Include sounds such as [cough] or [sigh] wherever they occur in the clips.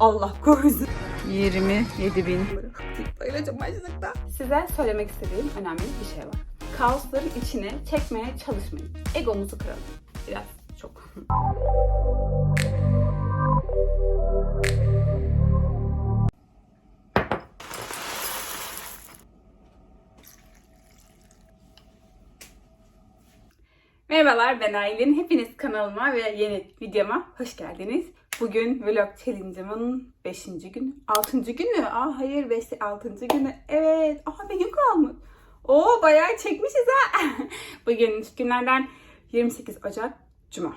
Allah korusun. 27 bin. Bayılacağım açlıkta. Size söylemek istediğim önemli bir şey var. Kaosların içine çekmeye çalışmayın. Egomuzu kıralım. Biraz çok. Merhabalar ben Aylin. Hepiniz kanalıma ve yeni videoma hoş geldiniz. Bugün vlog challenge'ımın 5. günü. 6. günü. Aa hayır 5. 6. günü. Evet. Bir gün kalmış. Oo bayağı çekmişiz ha. [laughs] Bugün günlerden 28 Ocak Cuma.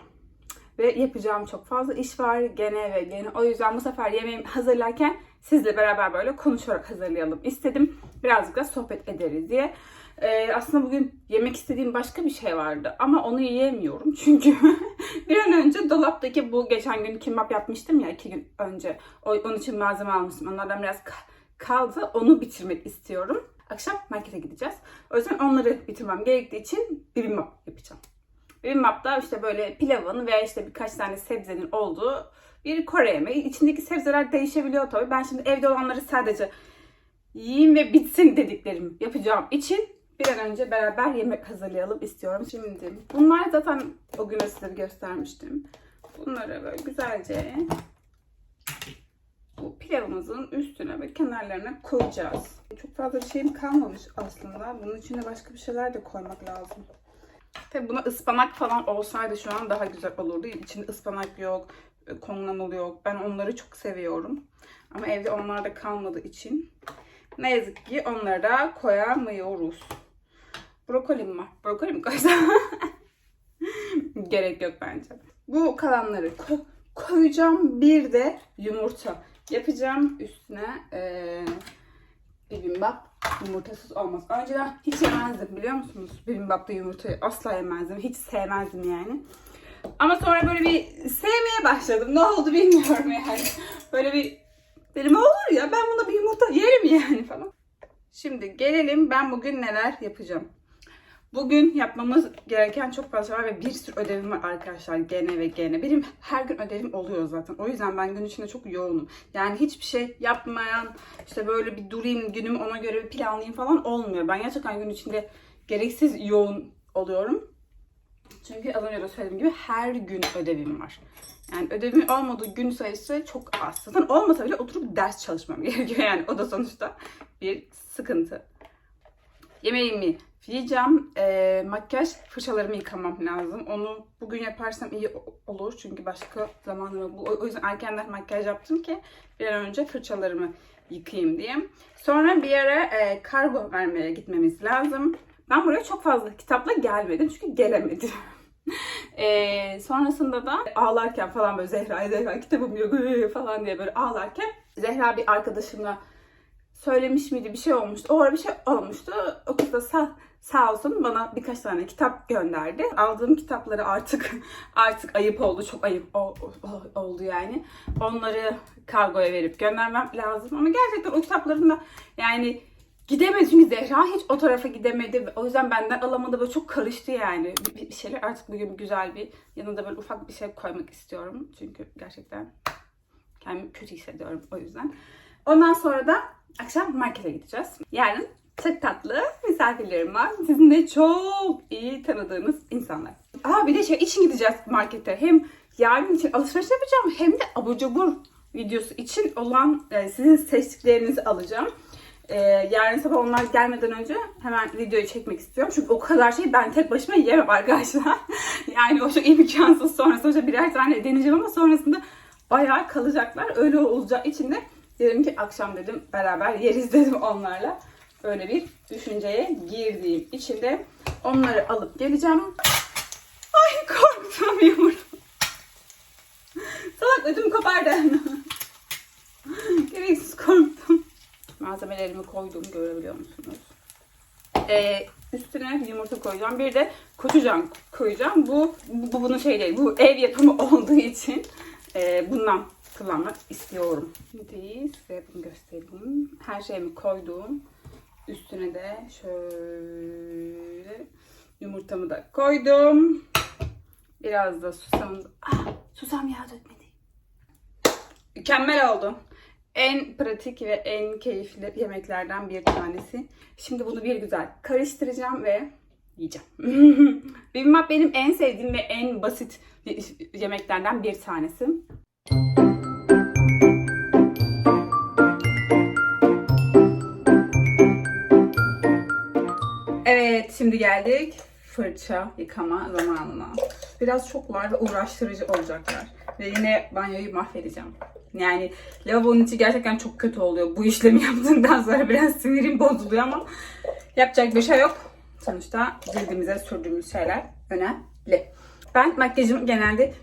Ve yapacağım çok fazla iş var gene ve gene. O yüzden bu sefer yemeğimi hazırlarken sizle beraber böyle konuşarak hazırlayalım istedim. Birazcık da sohbet ederiz diye. Ee, aslında bugün yemek istediğim başka bir şey vardı ama onu yiyemiyorum çünkü [laughs] bir an önce dolaptaki bu geçen gün kimbap yapmıştım ya iki gün önce. O, onun için malzeme almıştım. Onlardan biraz ka- kaldı. Onu bitirmek istiyorum. Akşam markete gideceğiz. O yüzden onları bitirmem gerektiği için bibimbap yapacağım. Bibimbap da işte böyle pilavın veya işte birkaç tane sebzenin olduğu bir Kore yemeği. İçindeki sebzeler değişebiliyor tabii. Ben şimdi evde olanları sadece yiyeyim ve bitsin dediklerim yapacağım için bir an önce beraber yemek hazırlayalım istiyorum. Şimdi bunlar zaten o gün size göstermiştim. Bunları böyle güzelce bu pilavımızın üstüne ve kenarlarına koyacağız. Çok fazla şeyim kalmamış aslında. Bunun içine başka bir şeyler de koymak lazım. Tabii buna ıspanak falan olsaydı şu an daha güzel olurdu. İçinde ıspanak yok, konlamul yok. Ben onları çok seviyorum. Ama evde onlar da kalmadığı için ne yazık ki onları da koyamıyoruz. Brokolim var. Brokoli mi koysam? [laughs] Gerek yok bence. Bu kalanları ko- koyacağım. Bir de yumurta yapacağım. Üstüne ee, bibimbap yumurtasız olmaz. Önceden hiç yemezdim biliyor musunuz? Bibimbapta yumurtayı asla yemezdim. Hiç sevmezdim yani. Ama sonra böyle bir sevmeye başladım. Ne oldu bilmiyorum yani. Böyle bir dedim olur ya ben buna bir yumurta yerim yani falan. Şimdi gelelim ben bugün neler yapacağım. Bugün yapmamız gereken çok fazla var ve bir sürü ödevim var arkadaşlar gene ve gene. Benim her gün ödevim oluyor zaten. O yüzden ben gün içinde çok yoğunum. Yani hiçbir şey yapmayan, işte böyle bir durayım günümü ona göre bir planlayayım falan olmuyor. Ben gerçekten gün içinde gereksiz yoğun oluyorum. Çünkü az önce de söylediğim gibi her gün ödevim var. Yani ödevimin olmadığı gün sayısı çok az. Zaten olmasa bile oturup ders çalışmam [laughs] gerekiyor. Yani o da sonuçta bir sıkıntı. Yemeğimi yiyeceğim. Ee, makyaj fırçalarımı yıkamam lazım. Onu bugün yaparsam iyi olur. Çünkü başka zamanım bu. O yüzden erkenden makyaj yaptım ki bir an önce fırçalarımı yıkayayım diye. Sonra bir yere e, kargo vermeye gitmemiz lazım. Ben buraya çok fazla kitapla gelmedim çünkü gelemedim. Ee, [laughs] sonrasında da ağlarken falan böyle Zehra, Zehra kitabım yok falan diye böyle ağlarken Zehra bir arkadaşımla söylemiş miydi bir şey olmuştu. O ara bir şey olmuştu. O kız da sağ, sağ olsun bana birkaç tane kitap gönderdi. Aldığım kitapları artık [laughs] artık ayıp oldu. Çok ayıp o- o- oldu yani. Onları kargoya verip göndermem lazım. Ama gerçekten o kitapların da yani gidemedi çünkü Zehra hiç o tarafa gidemedi. O yüzden benden alamadı böyle çok karıştı yani. Bir, bir şeyler artık bugün güzel bir yanında böyle ufak bir şey koymak istiyorum. Çünkü gerçekten kendimi kötü hissediyorum o yüzden. Ondan sonra da akşam markete gideceğiz. Yarın çok tatlı misafirlerim var. Sizin de çok iyi tanıdığınız insanlar. Aa bir de şey için gideceğiz markete. Hem yarın için alışveriş yapacağım hem de abur cubur videosu için olan e, sizin seçtiklerinizi alacağım. E, yarın sabah onlar gelmeden önce hemen videoyu çekmek istiyorum. Çünkü o kadar şey ben tek başıma yiyemem arkadaşlar. [laughs] yani o çok imkansız. Sonrasında birer tane deneyeceğim ama sonrasında bayağı kalacaklar. Öyle olacağı için de dedim ki akşam dedim beraber yeriz dedim onlarla. Öyle bir düşünceye girdiğim için de onları alıp geleceğim. Ay korktum yumurta. Salak ödüm kopardı. Gereksiz korktum. Malzemelerimi koydum görebiliyor musunuz? Ee, üstüne yumurta koyacağım. Bir de koçucan koyacağım. Bu, bu bunun şey değil. Bu ev yapımı olduğu için e, bundan kullanmak istiyorum. Şimdi size bunu göstereyim. Her şeyimi koydum. Üstüne de şöyle yumurtamı da koydum. Biraz da susam. Ah, susam yağı dökmedi. Mükemmel oldu. En pratik ve en keyifli yemeklerden bir tanesi. Şimdi bunu bir güzel karıştıracağım ve yiyeceğim. [laughs] Bibimbap benim en sevdiğim ve en basit yemeklerden bir tanesi. Evet, şimdi geldik fırça yıkama zamanına. Biraz çok var ve uğraştırıcı olacaklar. Ve yine banyoyu mahvedeceğim. Yani lavabonun içi gerçekten çok kötü oluyor. Bu işlemi [laughs] yaptığımdan sonra biraz sinirim bozuluyor ama yapacak bir şey yok. Sonuçta cildimize sürdüğümüz şeyler önemli. Ben makyajımı genelde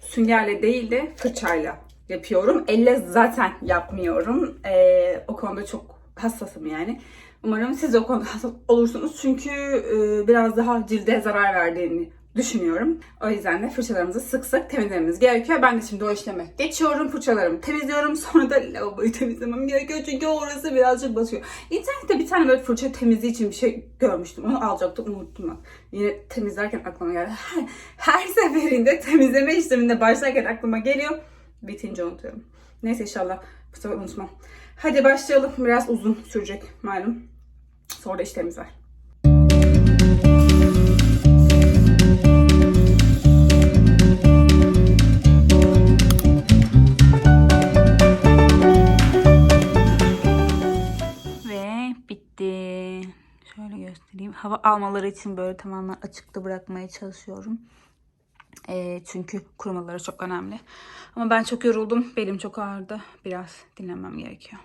süngerle değil de fırçayla yapıyorum. Elle zaten yapmıyorum. Ee, o konuda çok hassasım yani. Umarım siz de o konuda olursunuz. Çünkü e, biraz daha cilde zarar verdiğini düşünüyorum. O yüzden de fırçalarımızı sık sık temizlememiz gerekiyor. Ben de şimdi o işleme geçiyorum. Fırçalarımı temizliyorum. [laughs] Sonra da lavaboyu temizlemem gerekiyor. Çünkü orası birazcık batıyor. İnternette bir tane böyle fırça temizliği için bir şey görmüştüm. Onu alacaktım. Unuttum ben. Yine temizlerken aklıma geldi. Her, her [laughs] seferinde temizleme işleminde başlarken aklıma geliyor. Bitince unutuyorum. Neyse inşallah bu sefer unutmam. Hadi başlayalım. Biraz uzun sürecek malum. Sonra da işlerimiz var. Ve bitti. Şöyle göstereyim. Hava almaları için böyle tamamen açıkta bırakmaya çalışıyorum. Ee, çünkü kurumaları çok önemli. Ama ben çok yoruldum. Belim çok ağrıdı. Biraz dinlenmem gerekiyor.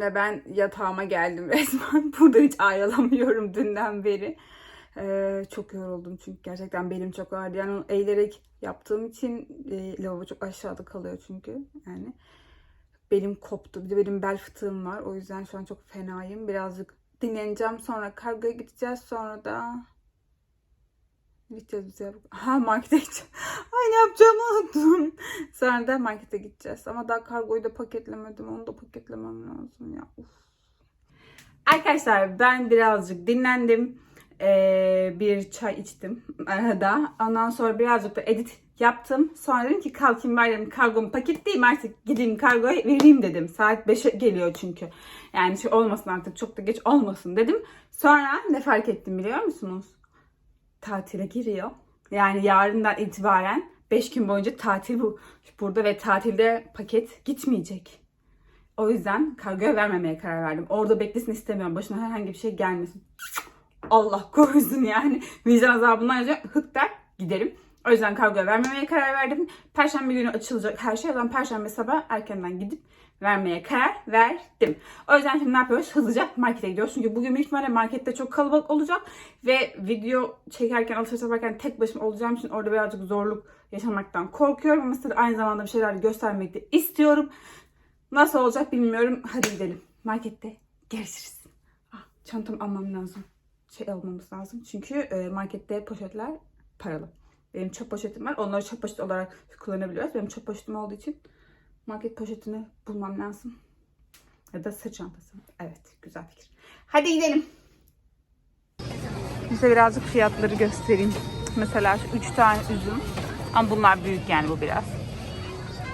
Ve ben yatağıma geldim [laughs] resmen. Burada hiç ayrılamıyorum dünden beri. Ee, çok yoruldum çünkü gerçekten belim çok ağrıdı. Yani eğilerek yaptığım için e, lavabo çok aşağıda kalıyor çünkü. Yani belim koptu. Bir de benim bel fıtığım var. O yüzden şu an çok fenayım. Birazcık dinleneceğim. Sonra kargoya gideceğiz. Sonra da gideceğiz biz. Ha markete gideceğiz. [laughs] Ay ne yapacağımı unuttum. [laughs] Sonra da markete gideceğiz. Ama daha kargoyu da paketlemedim. Onu da paketlemem lazım ya. Uf. Arkadaşlar ben birazcık dinlendim. Ee, bir çay içtim [laughs] arada. Ondan sonra birazcık da edit yaptım. Sonra dedim ki kalkayım bari kargomu paketleyeyim artık gideyim kargoya vereyim dedim. Saat 5'e geliyor çünkü. Yani şey olmasın artık çok da geç olmasın dedim. Sonra ne fark ettim biliyor musunuz? Tatile giriyor. Yani yarından itibaren 5 gün boyunca tatil bu burada ve tatilde paket gitmeyecek. O yüzden kargoya vermemeye karar verdim. Orada beklesin istemiyorum. Başına herhangi bir şey gelmesin. Allah korusun yani. Vicdan azabından yazıyor. Hık der giderim. O yüzden kargoya vermemeye karar verdim. Perşembe günü açılacak her şey. Zaman perşembe sabah erkenden gidip vermeye karar verdim. O yüzden şimdi ne yapıyoruz? Hızlıca markete gidiyoruz. Çünkü bugün büyük ihtimalle markette çok kalabalık olacak. Ve video çekerken, alışveriş yaparken tek başıma olacağım için orada birazcık zorluk yaşamaktan korkuyorum. Ama size aynı zamanda bir şeyler göstermek de istiyorum. Nasıl olacak bilmiyorum. Hadi gidelim. Markette görüşürüz. Ah, çantamı almam lazım. Şey almamız lazım. Çünkü e, markette poşetler paralı. Benim çöp poşetim var. Onları çöp poşeti olarak kullanabiliyoruz. Benim çöp poşetim olduğu için market poşetini bulmam lazım. Ya da sırt çantası. Evet, güzel fikir. Hadi gidelim. Size birazcık fiyatları göstereyim. Mesela şu 3 tane üzüm. Ama bunlar büyük yani bu biraz.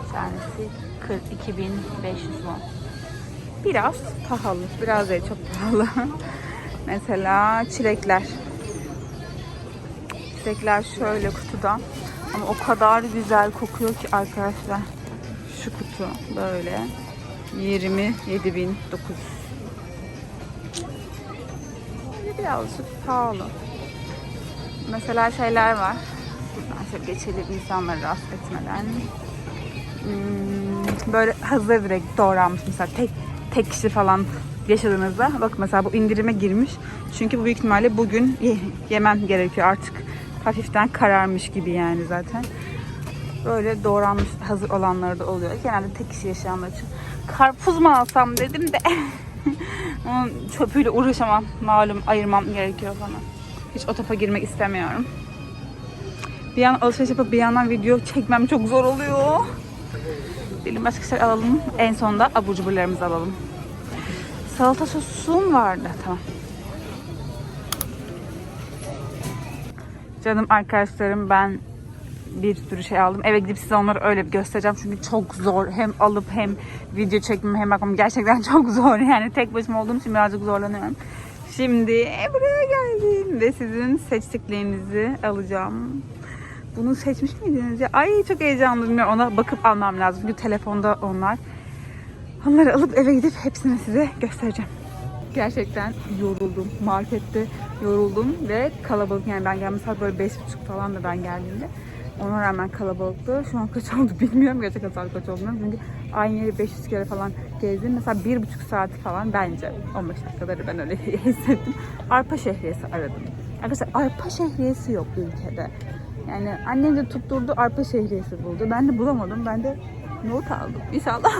Bir tanesi 42.500 won. Biraz pahalı. Biraz değil çok pahalı. [laughs] Mesela çilekler. Çilekler şöyle kutuda. Ama o kadar güzel kokuyor ki arkadaşlar. Şu kutu böyle. 27.900. Böyle birazcık pahalı. Mesela şeyler var. Buradan şöyle geçelim insanları rahatsız etmeden. Hmm, böyle hazır direkt doğranmış mesela tek tek kişi falan yaşadığınızda bak mesela bu indirime girmiş. Çünkü bu büyük ihtimalle bugün ye- yemem gerekiyor artık. Hafiften kararmış gibi yani zaten. Böyle doğranmış hazır olanları da oluyor. Genelde tek kişi yaşayanlar için. Karpuz mu alsam dedim de [laughs] onun çöpüyle uğraşamam. Malum ayırmam gerekiyor falan. Hiç o topa girmek istemiyorum. Bir yan alışveriş yapıp bir yandan video çekmem çok zor oluyor. Dilim başka şeyler alalım. En sonunda abur cuburlarımızı alalım. Salata sosum vardı. Tamam. Canım arkadaşlarım ben bir sürü şey aldım. Eve gidip size onları öyle bir göstereceğim. Çünkü çok zor. Hem alıp hem video çekmem hem bakmam gerçekten [laughs] çok zor. Yani tek başıma olduğum için birazcık zorlanıyorum. Şimdi buraya geldim ve sizin seçtiklerinizi alacağım. Bunu seçmiş miydiniz ya? Ay çok heyecanlıyım. Bilmiyorum. Ona bakıp almam lazım. Çünkü telefonda onlar. Onları alıp eve gidip hepsini size göstereceğim. Gerçekten yoruldum. Markette yoruldum ve kalabalık. Yani ben geldiğim saat böyle 5.30 falan da ben geldiğimde. Ona rağmen kalabalıktı. Şu an kaç oldu [laughs] bilmiyorum. Gerçekten saat kaç oldu. Çünkü aynı yeri 500 kere falan gezdim. Mesela 1,5 saat falan bence 15 dakikaları ben öyle [laughs] hissettim. Arpa şehriyesi aradım. Arkadaşlar arpa şehriyesi yok ülkede. Yani annem de tutturdu arpa şehriyesi buldu. Ben de bulamadım. Ben de not aldım. İnşallah.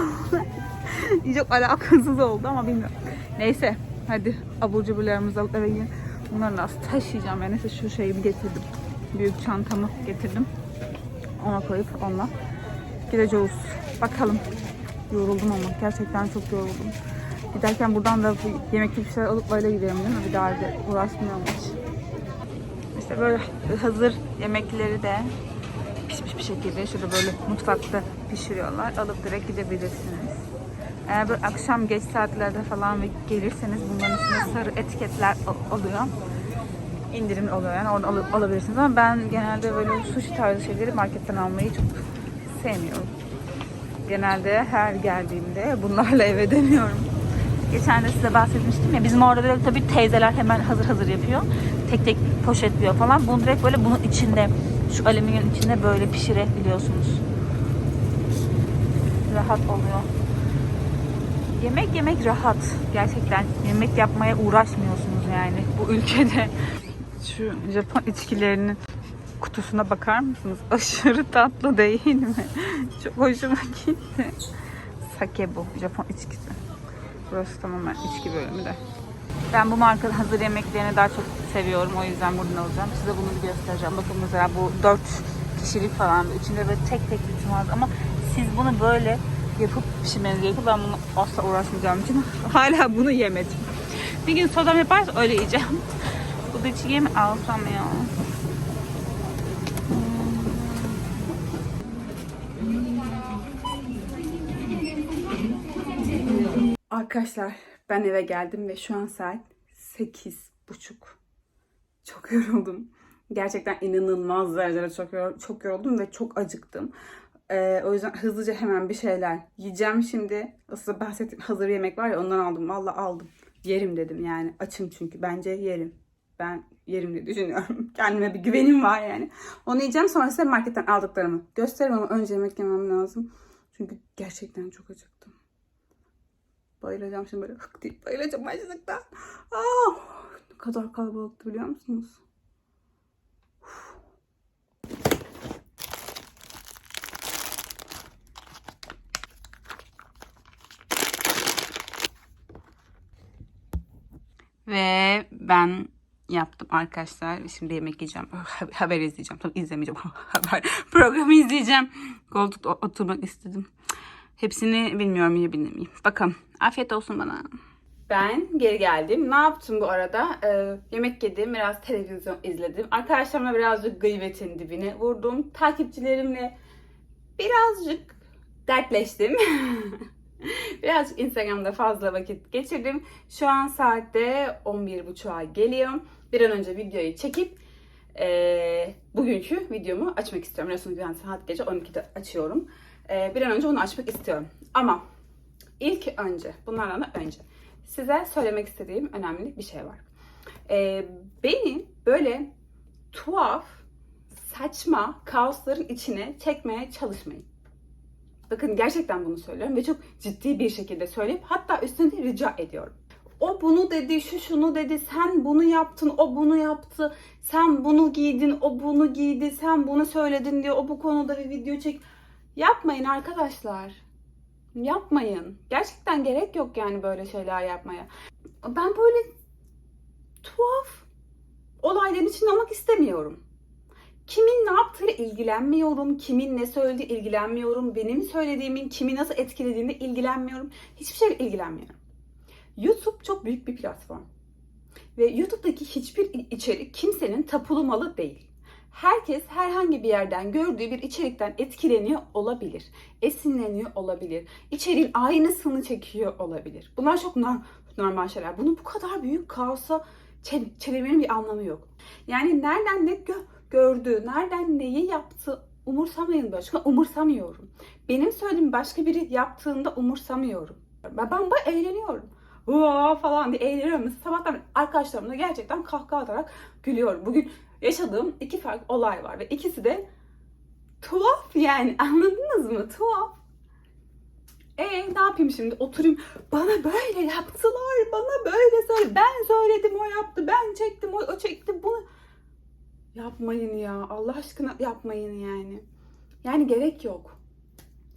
[laughs] Çok alakasız oldu ama bilmiyorum. Neyse hadi abur cuburlarımızı alıp eve gidelim. Bunları nasıl taşıyacağım ben neyse şu şeyi getirdim. Büyük çantamı getirdim. Ona koyup onunla gideceğiz. Bakalım. Yoruldum ama gerçekten çok yoruldum. Giderken buradan da yemekli bir şeyler alıp böyle gidelim değil mi? Bir daha evde uğraşmıyorum hiç. İşte böyle hazır yemekleri de pişmiş bir şekilde şurada böyle mutfakta pişiriyorlar. Alıp direkt gidebilirsiniz. Eğer böyle akşam geç saatlerde falan gelirseniz bunların üstünde sarı etiketler oluyor. İndirim oluyor yani orada alıp alabilirsiniz ama ben genelde böyle sushi tarzı şeyleri marketten almayı çok sevmiyorum. Genelde her geldiğimde bunlarla eve dönüyorum. Geçen de size bahsetmiştim ya bizim orada böyle tabii teyzeler hemen hazır hazır yapıyor. Tek tek poşetliyor falan. Bunu direkt böyle bunun içinde şu alüminyum içinde böyle pişirebiliyorsunuz. Rahat oluyor. Yemek yemek rahat. Gerçekten yemek yapmaya uğraşmıyorsunuz yani bu ülkede. Şu Japon içkilerinin kutusuna bakar mısınız? [laughs] Aşırı tatlı değil mi? Çok hoşuma gitti. Sake bu. Japon içkisi. Burası tamamen içki bölümü de. Ben bu markanın hazır yemeklerini daha çok seviyorum. O yüzden buradan alacağım. Size bunu bir göstereceğim. Bakın mesela bu 4 kişilik falan. İçinde böyle tek tek bütün var. Ama siz bunu böyle yapıp pişirmeniz gerekiyor. Ben bunu asla uğraşmayacağım için [laughs] hala bunu yemedim. Bir gün sodam yaparsa öyle yiyeceğim. Bu da çiğ mi alsam ya? Arkadaşlar ben eve geldim ve şu an saat 8.30. Çok [laughs] yoruldum. Gerçekten inanılmaz derecede çok, yor- çok yoruldum ve çok acıktım. Ee, o yüzden hızlıca hemen bir şeyler yiyeceğim şimdi. Aslında bahsettiğim hazır yemek var ya ondan aldım. Valla aldım. Yerim dedim yani. Açım çünkü. Bence yerim. Ben yerim diye düşünüyorum. [laughs] Kendime bir güvenim var yani. Onu yiyeceğim sonra size marketten aldıklarımı gösteririm ama önce yemek yemem lazım. Çünkü gerçekten çok acıktım. Bayılacağım şimdi böyle [laughs] hık deyip bayılacağım açlıktan. Ah, ne kadar kalabalıktı biliyor musunuz? Ve ben yaptım arkadaşlar. Şimdi yemek yiyeceğim. [laughs] Haber izleyeceğim. Tabii izlemeyeceğim. [laughs] Haber programı izleyeceğim. Koltukta oturmak istedim. Hepsini bilmiyorum yiyebilir miyim. Bakalım. Afiyet olsun bana. Ben geri geldim. Ne yaptım bu arada? Ee, yemek yedim, biraz televizyon izledim. Arkadaşlarımla birazcık gıybetin dibine vurdum. Takipçilerimle birazcık dertleştim. [laughs] [laughs] birazcık Instagram'da fazla vakit geçirdim. Şu an saatte 11.30'a geliyor. Bir an önce videoyu çekip ee, bugünkü videomu açmak istiyorum. Biliyorsunuz ben saat gece 12'de açıyorum. Ee, bir an önce onu açmak istiyorum. Ama ilk önce, bunlardan da önce size söylemek istediğim önemli bir şey var. Ee, beni böyle tuhaf, saçma kaosların içine çekmeye çalışmayın. Bakın gerçekten bunu söylüyorum ve çok ciddi bir şekilde söyleyip hatta üstüne rica ediyorum. O bunu dedi, şu şunu dedi, sen bunu yaptın, o bunu yaptı, sen bunu giydin, o bunu giydi, sen bunu söyledin diyor, o bu konuda bir video çek. Yapmayın arkadaşlar. Yapmayın. Gerçekten gerek yok yani böyle şeyler yapmaya. Ben böyle tuhaf olayların içinde olmak istemiyorum. Kimin ne yaptığıyla ilgilenmiyorum. Kimin ne söylediği ilgilenmiyorum. Benim söylediğimin kimi nasıl etkilediğini ilgilenmiyorum. Hiçbir şeyle ilgilenmiyorum. YouTube çok büyük bir platform. Ve YouTube'daki hiçbir içerik kimsenin tapulu malı değil. Herkes herhangi bir yerden gördüğü bir içerikten etkileniyor olabilir. Esinleniyor olabilir. İçeriğin aynısını çekiyor olabilir. Bunlar çok nor- normal şeyler. Bunu bu kadar büyük kaosa çe- çevirmenin bir anlamı yok. Yani nereden ne gö- gördü, nereden neyi yaptı umursamayın başka. Umursamıyorum. Benim söylediğim başka biri yaptığında umursamıyorum. Ben, ben bu eğleniyorum. Vaa falan diye eğleniyorum. Sabahtan arkadaşlarımla gerçekten kahkaha atarak gülüyorum. Bugün yaşadığım iki farklı olay var ve ikisi de tuhaf yani [laughs] anladınız mı? Tuhaf. E ne yapayım şimdi? Oturayım. Bana böyle yaptılar. Bana böyle söyle. Ben söyledim o yaptı. Ben çektim o, o çekti bunu. Yapmayın ya. Allah aşkına yapmayın yani. Yani gerek yok.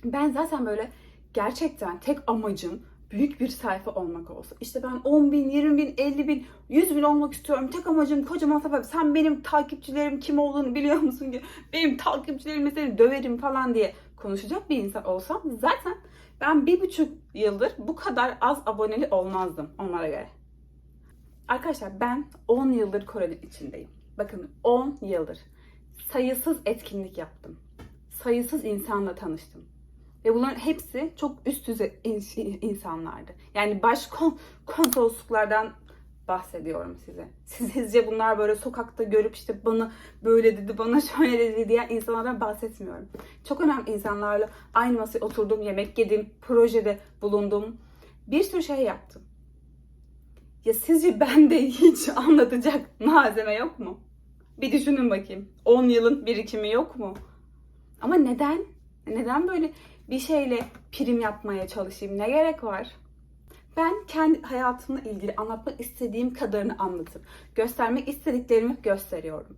Ben zaten böyle gerçekten tek amacım büyük bir sayfa olmak olsa. İşte ben 10 bin, 20 bin, 50 bin, 100 bin olmak istiyorum. Tek amacım kocaman sayfa. Sen benim takipçilerim kim olduğunu biliyor musun ki? Benim takipçilerimi seni döverim falan diye konuşacak bir insan olsam zaten ben bir buçuk yıldır bu kadar az aboneli olmazdım onlara göre. Arkadaşlar ben 10 yıldır Kore'nin içindeyim. Bakın 10 yıldır sayısız etkinlik yaptım. Sayısız insanla tanıştım. Ve bunların hepsi çok üst düzey in- insanlardı. Yani baş kon- konsolosluklardan bahsediyorum size. Siz- Sizce bunlar böyle sokakta görüp işte bana böyle dedi, bana [laughs] şöyle dedi diyen insanlardan bahsetmiyorum. Çok önemli insanlarla aynı masaya oturdum, yemek yedim, projede bulundum. Bir sürü şey yaptım. Ya sizce [laughs] bende hiç anlatacak malzeme yok mu? Bir düşünün bakayım. 10 yılın birikimi yok mu? Ama neden? Neden böyle bir şeyle prim yapmaya çalışayım? Ne gerek var? Ben kendi hayatımla ilgili anlatmak istediğim kadarını anlatıp göstermek istediklerimi gösteriyorum.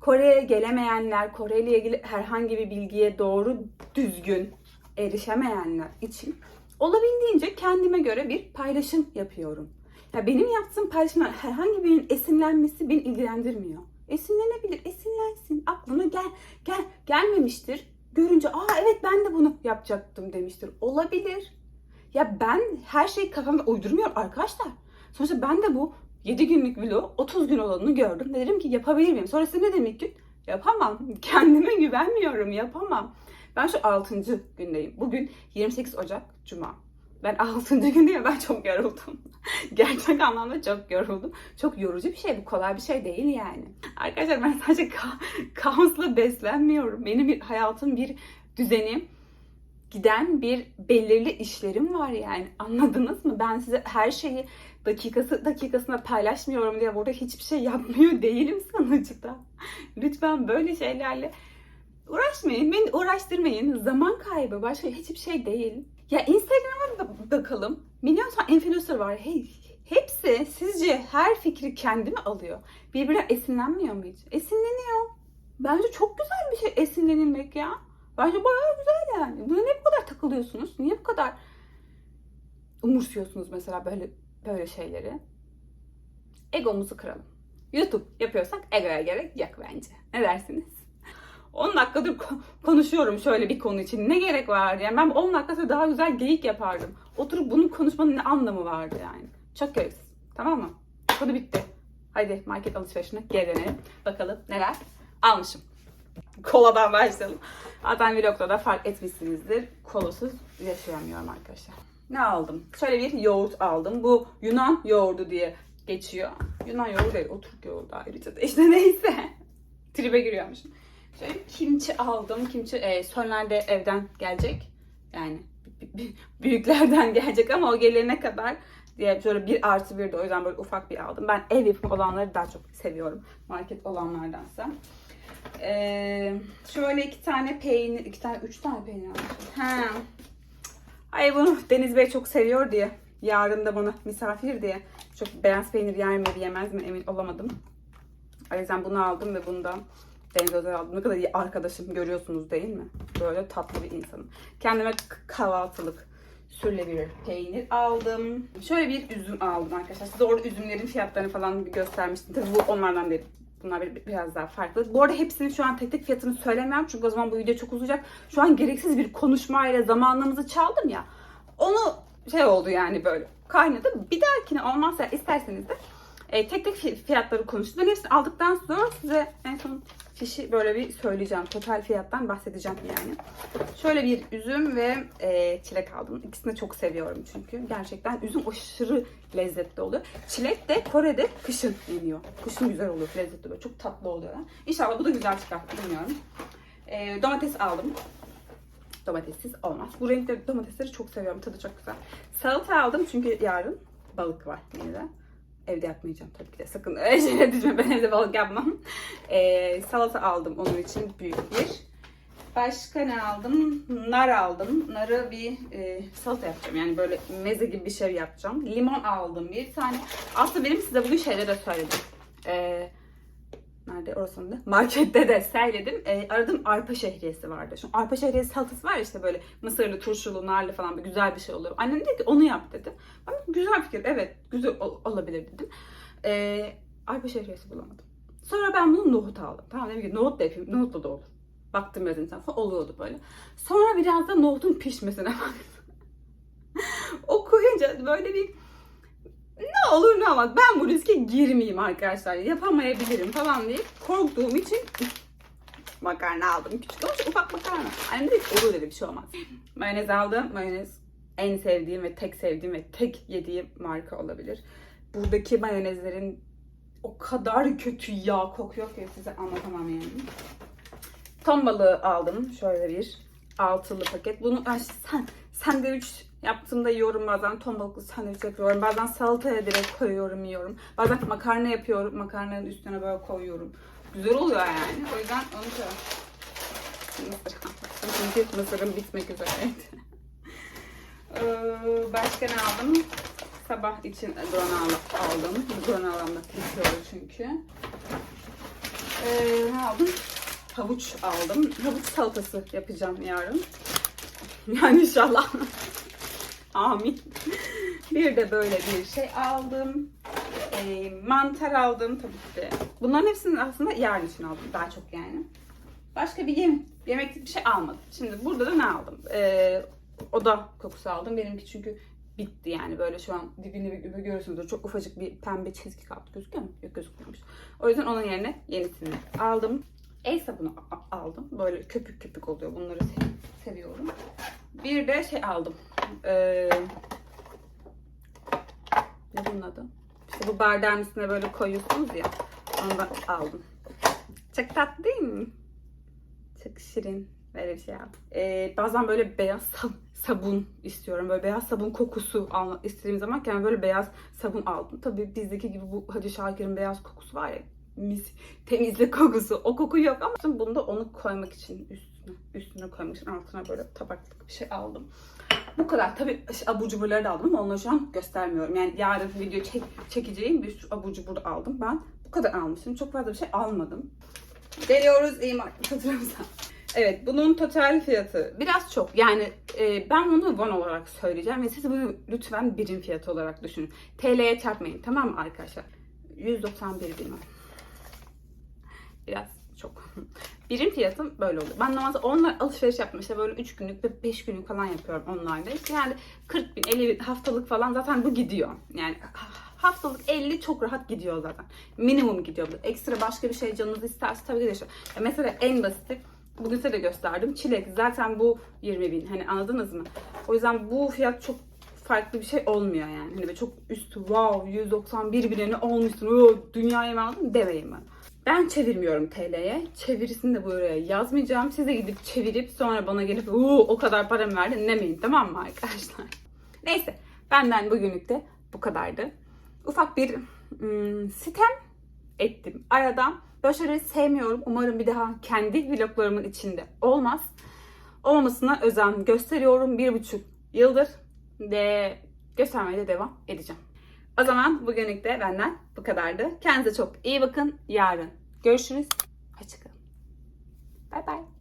Kore'ye gelemeyenler, Kore ile ilgili herhangi bir bilgiye doğru düzgün erişemeyenler için olabildiğince kendime göre bir paylaşım yapıyorum. Ya benim yaptığım paylaşımlar herhangi birinin esinlenmesi beni ilgilendirmiyor. Esinlenebilir, esinlensin. Aklına gel, gel, gelmemiştir. Görünce aa evet ben de bunu yapacaktım demiştir. Olabilir. Ya ben her şeyi kafamda uydurmuyorum arkadaşlar. Sonuçta ben de bu 7 günlük vlog 30 gün olanını gördüm. Dedim ki yapabilir miyim? Sonrasında ne demek gün? Yapamam. [laughs] Kendime güvenmiyorum. Yapamam. Ben şu 6. gündeyim. Bugün 28 Ocak Cuma. Ben [laughs] 6. gündeyim. Ben çok yoruldum. [laughs] Gerçek anlamda çok yoruldum. Çok yorucu bir şey bu. Kolay bir şey değil yani. Arkadaşlar ben sadece ka- [laughs] kaosla beslenmiyorum. Benim bir hayatım bir düzenim giden bir belirli işlerim var yani. Anladınız mı? Ben size her şeyi dakikası dakikasına paylaşmıyorum diye burada hiçbir şey yapmıyor değilim sonuçta. Lütfen böyle şeylerle uğraşmayın. Beni uğraştırmayın. Zaman kaybı. Başka hiçbir şey değil. Ya Instagram'a ba- bakalım. Milyon tane influencer var. Hey, hepsi sizce her fikri kendi mi alıyor? Birbirine esinlenmiyor mu hiç? Esinleniyor. Bence çok güzel bir şey esinlenilmek ya. Bence bayağı güzel yani. Buna ne bu kadar takılıyorsunuz? Niye bu kadar umursuyorsunuz mesela böyle böyle şeyleri? Egomuzu kıralım. YouTube yapıyorsak egoya gerek yok bence. Ne dersiniz? 10 dakikadır ko- konuşuyorum şöyle bir konu için. Ne gerek vardı? Yani ben 10 dakikada daha güzel geyik yapardım. Oturup bunu konuşmanın ne anlamı vardı yani? Çok gereksiz. Tamam mı? Konu bitti. Haydi market alışverişine geri dönelim. Bakalım neler almışım. Koladan başlayalım. Zaten vlogda da fark etmişsinizdir. Kolasız yaşayamıyorum arkadaşlar. Ne aldım? Şöyle bir yoğurt aldım. Bu Yunan yoğurdu diye geçiyor. Yunan yoğurdu değil, o Türk yoğurdu ayrıca da. İşte neyse. [laughs] Tribe giriyormuşum. Şöyle kimçi aldım. Kimçi e, Sönler'de evden gelecek. Yani büyüklerden [laughs] gelecek ama o gelene kadar diye şöyle bir artı bir de o yüzden böyle ufak bir aldım. Ben ev yapımı olanları daha çok seviyorum. Market olanlardansa. Ee, şöyle iki tane peynir, iki tane, üç tane peynir almışım. Ha. Ay bunu Deniz Bey çok seviyor diye. Yarın da bana misafir diye. Çok beyaz peynir yer mi yemez mi emin olamadım. O yüzden bunu aldım ve bundan Deniz Özel. Ne kadar iyi arkadaşım görüyorsunuz değil mi? Böyle tatlı bir insanım. Kendime kahvaltılık sürülebilir peynir aldım. Şöyle bir üzüm aldım arkadaşlar. Size orada üzümlerin fiyatlarını falan göstermiştim. Tabii bu onlardan değil. Bunlar bir- biraz daha farklı. Bu arada hepsinin şu an tek tek fiyatını söylemiyorum. Çünkü o zaman bu video çok uzayacak. Şu an gereksiz bir konuşmayla zamanımızı çaldım ya. Onu şey oldu yani böyle kaynadı. Bir dahakine olmazsa isterseniz de e, tek tek fi- fiyatları konuştum. Ben hepsini aldıktan sonra size en son fişi böyle bir söyleyeceğim. Total fiyattan bahsedeceğim yani. Şöyle bir üzüm ve e, çilek aldım. İkisini çok seviyorum çünkü. Gerçekten üzüm aşırı lezzetli oluyor. Çilek de Kore'de kışın yeniyor. Kışın güzel oluyor, lezzetli oluyor. Çok tatlı oluyor. İnşallah bu da güzel çıkar, bilmiyorum. E, domates aldım. Domatessiz olmaz. Bu renkte domatesleri çok seviyorum. Tadı çok güzel. Salata aldım çünkü yarın balık var yine de. Evde yapmayacağım tabii ki de. Sakın [laughs] öyle şeyler düşünme. Ben evde balık yapmam. Ee, salata aldım onun için büyük bir. Başka ne aldım? Nar aldım. Narı bir e, salata yapacağım. Yani böyle meze gibi bir şey yapacağım. Limon aldım bir tane. Aslında benim size bugün şeyde de söyledim. Ee, nerede orasında? Markette de söyledim. Ee, aradım arpa şehriyesi vardı. Şu arpa şehriyesi salatası var işte böyle mısırlı, turşulu, narlı falan bir güzel bir şey oluyor. Annem dedi ki onu yap dedi. Ben güzel fikir. Evet güzel ol- olabilir dedim. Ee, arpa şehriyesi bulamadım. Sonra ben bunu nohut aldım. Tamam dedim ki nohut da yapayım. Nohutla da olur. Baktım biraz insan falan oluyordu böyle. Sonra biraz da nohutun pişmesine [laughs] baktım. o koyunca böyle bir ne olur ne olmaz ben bu riske girmeyeyim arkadaşlar yapamayabilirim falan diye korktuğum için makarna aldım küçük ama ufak makarna. Annem dedi olur dedi bir şey olmaz. Mayonez aldım. Mayonez en sevdiğim ve tek sevdiğim ve tek yediğim marka olabilir. Buradaki mayonezlerin o kadar kötü yağ kokuyor ki size anlatamam yani. Ton balığı aldım. Şöyle bir altılı paket. Bunu ay, sen, sandviç yaptığımda yiyorum bazen. Ton sandviç yapıyorum. Bazen salataya direkt koyuyorum yiyorum. Bazen makarna yapıyorum. Makarnanın üstüne böyle koyuyorum. Güzel oluyor yani. O yüzden onu da. Çünkü [laughs] mısırım bitmek üzereydi. Ee, Başka ne aldım? Sabah için granola aldım. Granolamda bitiyor çünkü. Ee, ne aldım? Havuç aldım. Havuç salatası yapacağım yarın. [laughs] Yani inşallah. Amin. Bir de böyle bir şey aldım. Ee, mantar aldım tabii ki de. Bunların hepsini aslında yarın için aldım. Daha çok yani. Başka bir yem, yemeklik bir şey almadım. Şimdi burada da ne aldım? Ee, oda kokusu aldım. Benimki çünkü bitti yani böyle şu an dibini bir görüyorsunuzdur. Çok ufacık bir pembe çizgi kaldı. Gözüküyor mu? Yok gözükmüyormuş. O yüzden onun yerine yenisini aldım. El sabunu aldım. Böyle köpük köpük oluyor. Bunları se- seviyorum. Bir de şey aldım. Ee, ne bunun adı? İşte bu bardağın üstüne böyle koyuyorsunuz ya. Onu da aldım. Çok tatlı değil mi? Çok şirin. Böyle bir şey aldım. Ee, bazen böyle beyaz sab- sabun istiyorum. Böyle beyaz sabun kokusu istediğim zaman yani böyle beyaz sabun aldım. Tabii bizdeki gibi bu Hacı Şakir'in beyaz kokusu var ya. Mis, temizlik kokusu. O koku yok ama bunu da onu koymak için üstüne, üstüne koymak için altına böyle tabaklık bir şey aldım. Bu kadar. Tabii abur cuburları da aldım ama onları şu an göstermiyorum. Yani yarın video çek, çekeceğim bir sürü abur cubur aldım. Ben bu kadar almışım. Çok fazla bir şey almadım. Geliyoruz iyi faturamıza. [laughs] Evet bunun total fiyatı biraz çok. Yani e, ben bunu won olarak söyleyeceğim ve siz bunu lütfen birim fiyatı olarak düşünün. TL'ye çarpmayın tamam mı arkadaşlar? 191 birim. Biraz çok. Birim fiyatım böyle oluyor. Ben normalde onlar alışveriş yaptım. İşte böyle 3 günlük ve 5 günlük falan yapıyorum online'da. İşte yani 40 bin, 50 bin haftalık falan zaten bu gidiyor. Yani haftalık 50 çok rahat gidiyor zaten. Minimum gidiyor. Ekstra başka bir şey canınız isterse tabii ki de. Ya Mesela en basiti bugün size de gösterdim. Çilek zaten bu 20 bin. Hani anladınız mı? O yüzden bu fiyat çok farklı bir şey olmuyor yani. Hani çok üstü wow 191 bineni olmuşsun. Oo, dünyaya mı aldın demeyin ben. Ben çevirmiyorum TL'ye. Çevirisini de buraya yazmayacağım. Size gidip çevirip sonra bana gelip Oo, o kadar para mı verdin demeyin tamam mı arkadaşlar? [laughs] Neyse benden bugünlük de bu kadardı. Ufak bir ım, sitem ettim aradan. Böyle şeyleri sevmiyorum. Umarım bir daha kendi vloglarımın içinde olmaz. Olmamasına özen gösteriyorum. Bir buçuk yıldır ve göstermeye de devam edeceğim. O zaman bugünlük de benden bu kadardı. Kendinize çok iyi bakın. Yarın görüşürüz. Hoşçakalın. Bay bay.